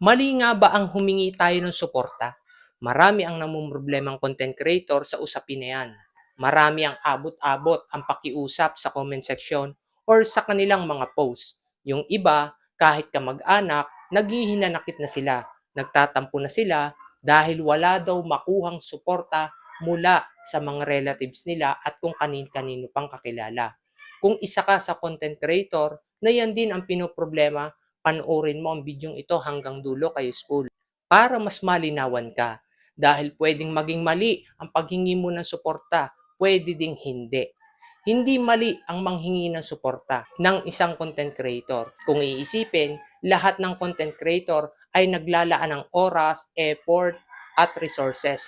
Mali nga ba ang humingi tayo ng suporta? Marami ang namumroblemang content creator sa usapin na yan. Marami ang abot-abot ang pakiusap sa comment section or sa kanilang mga post. Yung iba, kahit kamag-anak, naghihinanakit na sila. Nagtatampo na sila dahil wala daw makuhang suporta mula sa mga relatives nila at kung kanin-kanino pang kakilala. Kung isa ka sa content creator na yan din ang pinoproblema, panoorin mo ang bidyong ito hanggang dulo kay school para mas malinawan ka. Dahil pwedeng maging mali ang paghingi mo ng suporta, pwede ding hindi. Hindi mali ang manghingi ng suporta ng isang content creator. Kung iisipin, lahat ng content creator ay naglalaan ng oras, effort, at resources.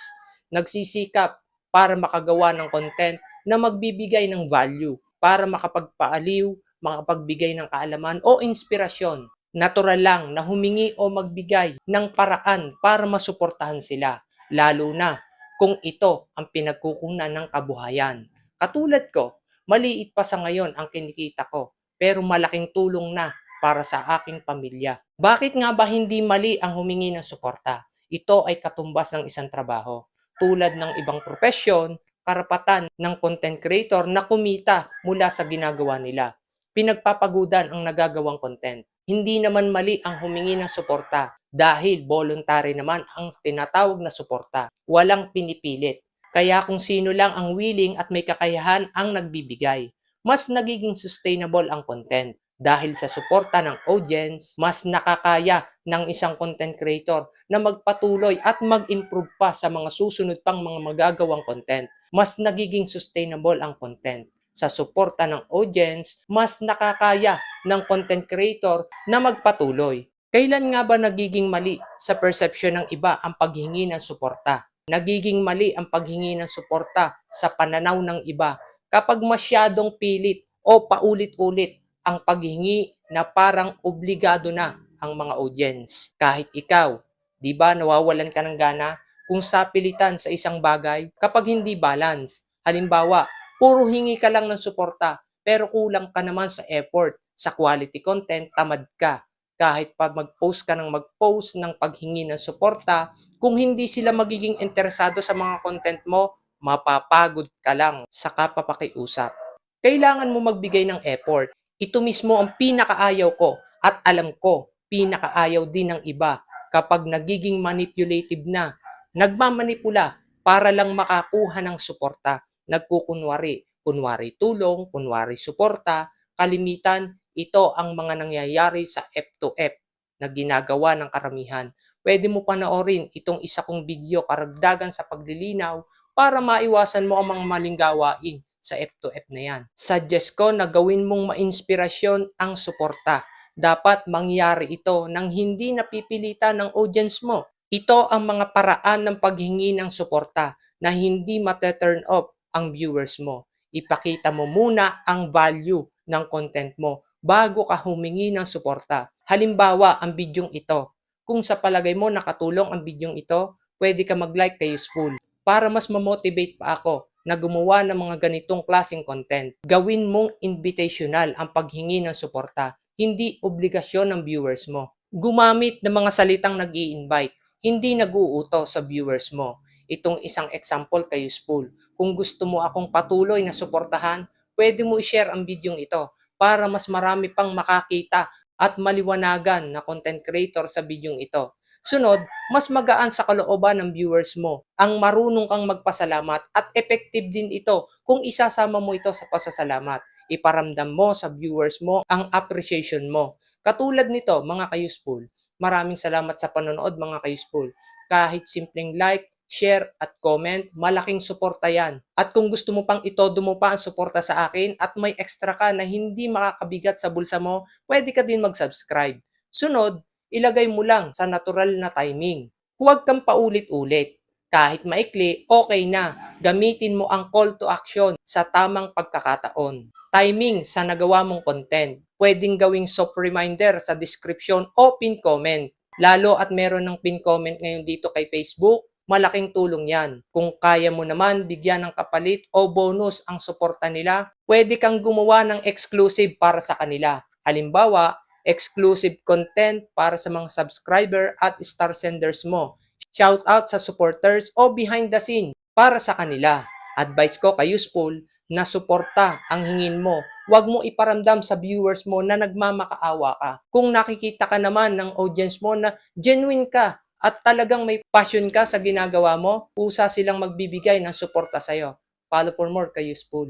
Nagsisikap para makagawa ng content na magbibigay ng value, para makapagpaaliw, makapagbigay ng kaalaman o inspirasyon. Natural lang na humingi o magbigay ng paraan para masuportahan sila, lalo na kung ito ang pinagkukunan ng kabuhayan. Katulad ko, maliit pa sa ngayon ang kinikita ko, pero malaking tulong na para sa aking pamilya. Bakit nga ba hindi mali ang humingi ng suporta? Ito ay katumbas ng isang trabaho. Tulad ng ibang profesyon, karapatan ng content creator na kumita mula sa ginagawa nila. Pinagpapagudan ang nagagawang content. Hindi naman mali ang humingi ng suporta dahil voluntary naman ang tinatawag na suporta. Walang pinipilit. Kaya kung sino lang ang willing at may kakayahan ang nagbibigay, mas nagiging sustainable ang content. Dahil sa suporta ng audience, mas nakakaya ng isang content creator na magpatuloy at mag-improve pa sa mga susunod pang mga magagawang content. Mas nagiging sustainable ang content. Sa suporta ng audience, mas nakakaya ng content creator na magpatuloy. Kailan nga ba nagiging mali sa perception ng iba ang paghingi ng suporta? Nagiging mali ang paghingi ng suporta sa pananaw ng iba kapag masyadong pilit o paulit-ulit ang paghingi na parang obligado na ang mga audience. Kahit ikaw, di ba nawawalan ka ng gana kung sapilitan sa isang bagay kapag hindi balance. Halimbawa, puro hingi ka lang ng suporta pero kulang ka naman sa effort, sa quality content, tamad ka. Kahit pa mag-post ka ng mag-post ng paghingi ng suporta, kung hindi sila magiging interesado sa mga content mo, mapapagod ka lang sa kapapakiusap. Kailangan mo magbigay ng effort ito mismo ang pinakaayaw ko at alam ko, pinakaayaw din ng iba kapag nagiging manipulative na, nagmamanipula para lang makakuha ng suporta, nagkukunwari, kunwari tulong, kunwari suporta, kalimitan, ito ang mga nangyayari sa F2F na ginagawa ng karamihan. Pwede mo panoorin itong isa kong video karagdagan sa paglilinaw para maiwasan mo ang mga maling gawain sa F2F na yan. Suggest ko na gawin mong mainspirasyon ang suporta. Dapat mangyari ito nang hindi napipilitan ng audience mo. Ito ang mga paraan ng paghingi ng suporta na hindi mate-turn off ang viewers mo. Ipakita mo muna ang value ng content mo bago ka humingi ng suporta. Halimbawa, ang bidyong ito. Kung sa palagay mo nakatulong ang bidyong ito, pwede ka mag-like kay useful para mas ma-motivate pa ako na gumawa ng mga ganitong klaseng content. Gawin mong invitational ang paghingi ng suporta, hindi obligasyon ng viewers mo. Gumamit ng mga salitang nag invite hindi nag-uuto sa viewers mo. Itong isang example kay useful. Kung gusto mo akong patuloy na suportahan, pwede mo i-share ang video ito para mas marami pang makakita at maliwanagan na content creator sa video ito. Sunod, mas magaan sa kalooban ng viewers mo. Ang marunong kang magpasalamat at effective din ito kung isasama mo ito sa pasasalamat. Iparamdam mo sa viewers mo ang appreciation mo. Katulad nito, mga ka-useful, maraming salamat sa panonood mga ka-useful. Kahit simpleng like, share at comment, malaking suporta yan. At kung gusto mo pang itodo mo pa ang suporta sa akin at may extra ka na hindi makakabigat sa bulsa mo, pwede ka din mag-subscribe. Sunod, ilagay mo lang sa natural na timing. Huwag kang paulit-ulit. Kahit maikli, okay na. Gamitin mo ang call to action sa tamang pagkakataon. Timing sa nagawa mong content. Pwedeng gawing soft reminder sa description o pin comment. Lalo at meron ng pin comment ngayon dito kay Facebook, malaking tulong yan. Kung kaya mo naman bigyan ng kapalit o bonus ang suporta nila, pwede kang gumawa ng exclusive para sa kanila. Halimbawa, exclusive content para sa mga subscriber at star senders mo, shout out sa supporters o behind the scene para sa kanila. Advice ko kay Useful na suporta ang hingin mo. Huwag mo iparamdam sa viewers mo na nagmamakaawa ka. Kung nakikita ka naman ng audience mo na genuine ka at talagang may passion ka sa ginagawa mo, usa silang magbibigay ng suporta sa'yo. Follow for more kay Useful.